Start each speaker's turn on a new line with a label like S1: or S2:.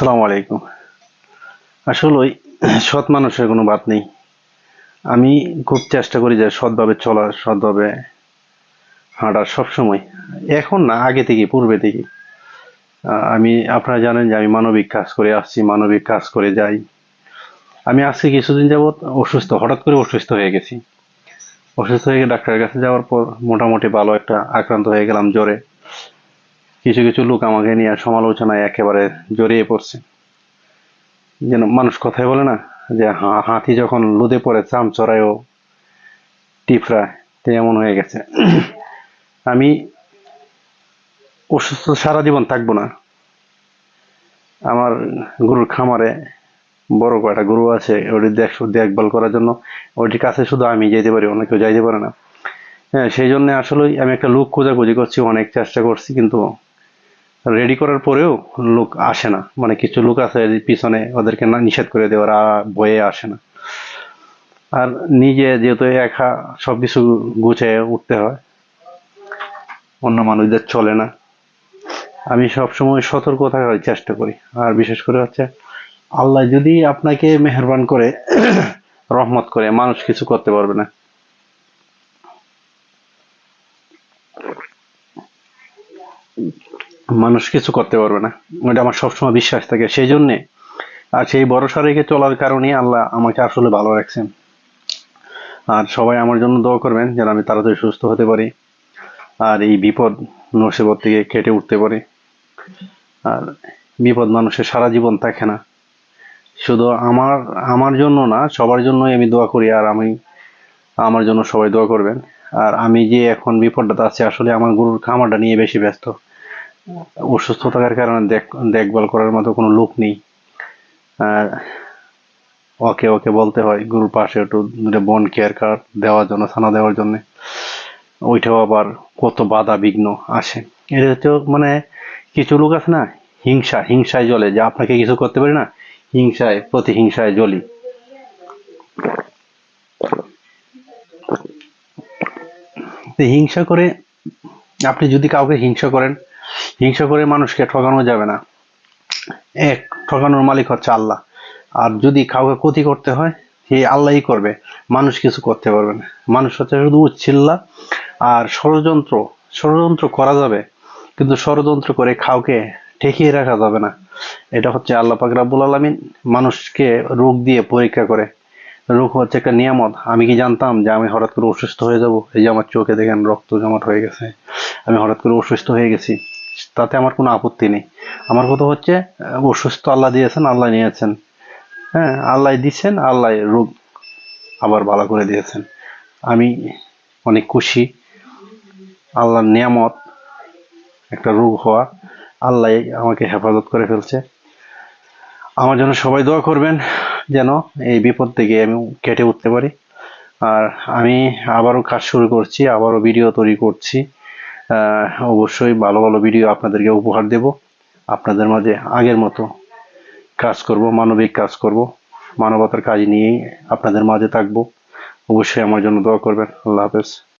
S1: আসসালামু আলাইকুম। আসলে ওই সৎ মানুষের কোনো বাদ নেই। আমি খুব চেষ্টা করি যে সৎভাবে চলার সৎভাবে হাঁটার সবসময়। এখন না, আগে থেকে, পূর্বে থেকে। আমি, আপনারা জানেন যে আমি মানবিক কাজ করে আসছি, মানবিক কাজ করে যাই। আমি আজকে কিছুদিন যাবৎ অসুস্থ, হঠাৎ করে অসুস্থ হয়ে গেছি। অসুস্থ হয়ে ডাক্তারের কাছে যাওয়ার পর মোটামুটি ভালো একটা আক্রান্ত হয়ে গেলাম জ্বরে। কিছু কিছু লোক আমাকে নিয়ে সমালোচনায় একেবারে জড়িয়ে পড়ছে। যেন মানুষ কথাই বলে না, যে হাতি যখন লুদে পড়ে, চাম চড়ায়ও টিফরায় তো এমন হয়ে গেছে। আমি অসুস্থ সারা জীবন থাকব না। আমার গরুর খামারে বড় কয়টা গরু আছে, ওটি দেখ, দেখভাল করার জন্য ওটির কাছে শুধু আমি যেতে পারি, অন্য কেউ যাইতে পারে না। হ্যাঁ সেই জন্য আসলে আমি একটা লোক খোঁজাখুঁজি করছি, অনেক চেষ্টা করছি, কিন্তু রেডি করার পরেও লোক আসে না। মানে কিছু লোক আছে পিছনে ওদেরকে না নিষেধ করে দেওয়ার বয়ে আসে না। আর নিজে যেহেতু একা সবকিছু গুছিয়ে উঠতে হয়, অন্য মানুষদের চলে না। আমি সবসময় সতর্ক থাকার চেষ্টা করি। আর বিশেষ করে হচ্ছে আল্লাহ যদি আপনাকে মেহরবান করে, রহমত করে, মানুষ কিছু করতে পারবে না। মানুষ কিছু করতে পারবে না। ওটা আমার সবসময় বিশ্বাস থাকে। সেই জন্যে আর সেই ভরসা রেখে চলার কারণে আল্লাহ আমাকে আসলে ভালো রাখছেন। আর সবাই আমার জন্য দোয়া করবেন যেন আমি তাড়াতাড়ি সুস্থ হতে পারি আর এই বিপদ নসিবত থেকে কেটে উঠতে পারি। আর বিপদ মানুষের সারা জীবন থাকে না। শুধু আমার আমার জন্য না, সবার জন্যই আমি দোয়া করি আর আমি, আমার জন্য সবাই দোয়া করবেন। আর আমি যে এখন বিপদটা আছে, আসলে আমার গরুর খামারটা নিয়ে বেশি ব্যস্ত। অসুস্থ থাকার কারণে দেখ, দেখভাল করার মতো কোনো লোক নেই। আর ওকে ওকে বলতে হয়, গরুর পাশে একটু দুটো বন কেয়ার কার্ড দেওয়ার জন্য, ছানা দেওয়ার জন্য। ওইটাও আবার কত বাধা বিঘ্ন আসে। এটা হচ্ছে মানে কিছু লোক আছে না, হিংসা, হিংসায় জ্বলে। যে আপনাকে কিছু করতে পারি না, হিংসায়, প্রতিহিংসায় জ্বলি। হিংসা করে আপনি যদি কাউকে হিংসা করেন হিংসা করে মানুষকে ঠকানো যাবে না। এক, ঠকানোর মালিক হচ্ছে আল্লাহ। আর যদি কাউকে ক্ষতি করতে হয় সেই আল্লাহই করবে। মানুষ কিছু করতে পারবে না। মানুষ হচ্ছে শুধু উচ্ছিল্লা আর ষড়যন্ত্র। ষড়যন্ত্র করা যাবে, কিন্তু ষড়যন্ত্র করে কাউকে ঠেকিয়ে রাখা যাবে না। এটা হচ্ছে আল্লাহ পাক রাব্বুল আলামিন মানুষকে রোগ দিয়ে পরীক্ষা করে। রোগ হচ্ছে একটা নিয়ামত। আমি কি জানতাম যে আমি হঠাৎ করে অসুস্থ হয়ে যাব? এই যে আমার চোখে দেখেন রক্ত জমাট হয়ে গেছে। আমি হঠাৎ করে অসুস্থ হয়ে গেছি। তাতে আমার কোনো আপত্তি নেই। আমার কথা হচ্ছে অসুস্থ আল্লাহ দিয়েছেন, আল্লাহ নিয়েছেন। হ্যাঁ আল্লাহ দিচ্ছেন, আল্লাহ রোগ আবার ভালো করে দিয়েছেন। আমি অনেক খুশি। আল্লাহর নিয়ামত, একটা রোগ হওয়া আল্লাহ আমাকে হেফাজত করে ফেলছে। আমার জন্য সবাই দোয়া করবেন যেন এই বিপদ থেকে আমি কেটে উঠতে পারি। আর আমি আবারও কাজ শুরু করছি, আবারও ভিডিও তৈরি করছি। অবশ্যই ভালো ভালো ভিডিও আপনাদেরকে উপহার দেব। আপনাদের মাঝে আগের মতো কাজ করব, মানবিক কাজ করব। মানবতার কাজ নিয়েই আপনাদের মাঝে থাকব। অবশ্যই আমার জন্য দোয়া করবেন। আল্লাহ হাফেজ।